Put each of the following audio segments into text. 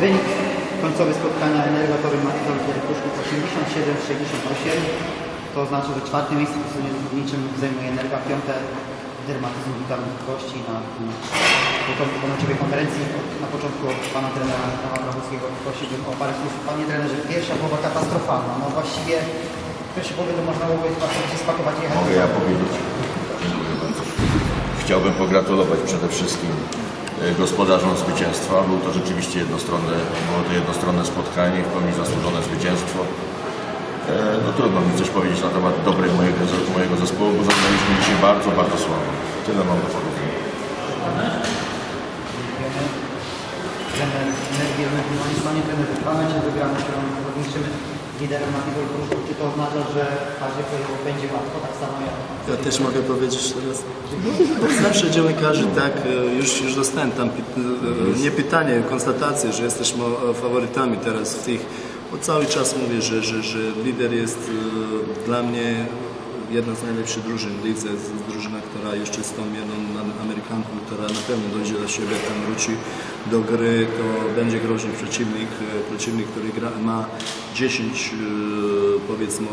Wynik końcowy spotkania Energatory Matizol Kieruszków 87-68. To oznacza, że czwarte miejsce po stronie zawodniczym zajmuje Energa, piąte dermatyzm witalnych kości. Na, na połączowej konferencji na początku od pana trenera Michała Grabowskiego prosiłbym o parę słów. Panie trenerze, pierwsza połowa katastrofalna. No właściwie w pierwszej połowie to można było się spakować i jechać. Mogę ja powiedzieć? Dziękuję bardzo. Chciałbym pogratulować przede wszystkim gospodarzom zwycięstwa. Był to rzeczywiście jednostronne, było to jednostronne spotkanie w pełni zasłużone zwycięstwo. E, No trudno mi coś powiedzieć na temat dobrej mojego, mojego zespołu, bo zagraliśmy dzisiaj bardzo, bardzo słabo. Tyle mam do powiedzenia. Trener dwa mecze wygrane, które niszczymy liderem na tego ruchu. Czy to oznacza, że w fazie playoff będzie łatwo, tak samo jak Ja też mogę powiedzieć teraz. Zawsze dziennikarze tak, e, już, już dostałem tam e, nie pytanie, konstatację, że jesteśmy e, faworytami teraz w tych, bo cały czas mówię, że, że, że lider jest dla mnie jedna z najlepszych drużyn w lidze, drużyna, która jeszcze z tą jedną Am- Amerykanką, która na pewno dojdzie do siebie, tam wróci do gry, to będzie groźny przeciwnik, przeciwnik, który gra, ma 10 e, powiedzmy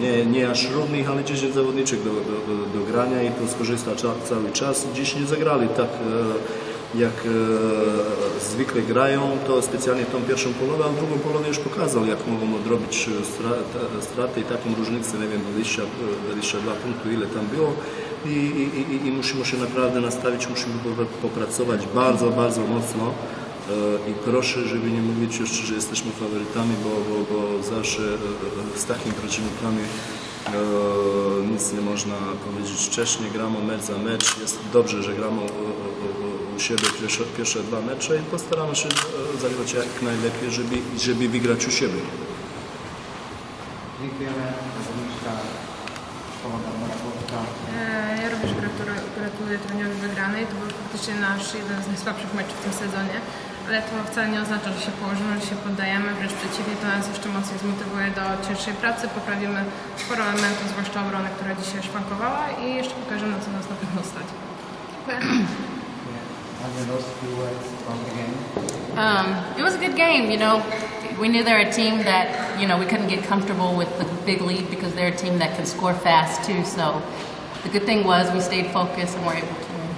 nie, nie aż równych, ale 10 zawodniczych do, do, do, grania i to skorzysta cały czas. Dziś nie zagrali tak e, jak e, zwykle grają, to specjalnie tą pierwszą połowę, a drugą połowę już pokazał, jak mogą odrobić straty i taką różnicę, nie wiem, 20, e, 22 punktu, ile tam było. I, i, i, i musimy się naprawdę nastawić, musimy popra- popracować bardzo, bardzo mocno. E, I proszę, żeby nie mówić jeszcze, że jesteśmy faworytami, bo, bo, bo zawsze e, e, z takimi przeciwnikami nic nie można powiedzieć. Wcześniej gramy mecz za mecz. Jest dobrze, że gramy u, siebie pierwsze, pierwsze dwa mecze i postaramy się zagrać jak najlepiej, żeby, żeby wygrać u siebie. Dziękujemy Ja również gratuluję, gratuluję trenerowi wygranej. To był faktycznie nasz jeden z najsłabszych meczów w tym sezonie, ale to wcale nie oznacza, że się położymy, że się poddajemy. Wręcz przeciwnie, to nas jeszcze mocniej zmotywuje do cięższej pracy. Poprawimy sporo elementów, zwłaszcza obrony, która dzisiaj szwankowała i jeszcze pokażemy, co nas na pewno stać. Um, it was a good game, you know. We knew they're a team that, you know, we couldn't get comfortable with the big lead because they're a team that can score fast too. So the good thing was we stayed focused and were able to win.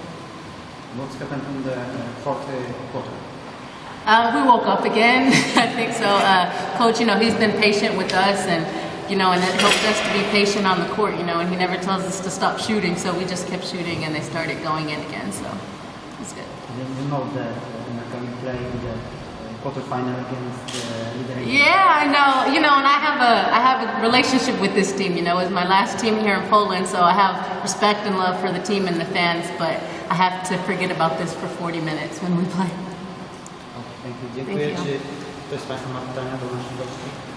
What's happened in the uh, fourth quarter? Uh, we woke up again, I think so. Uh, Coach, you know, he's been patient with us and, you know, and it helped us to be patient on the court, you know, and he never tells us to stop shooting. So we just kept shooting and they started going in again. So it's good. You, know that uh, can you play in the uh, quarterfinal against uh. Yeah, I know. You know, and I have a I have a relationship with this team. You know, it's my last team here in Poland, so I have respect and love for the team and the fans. But I have to forget about this for 40 minutes when we play. Dziękuję. You. Czy ktoś z Państwa ma pytania do naszych gości?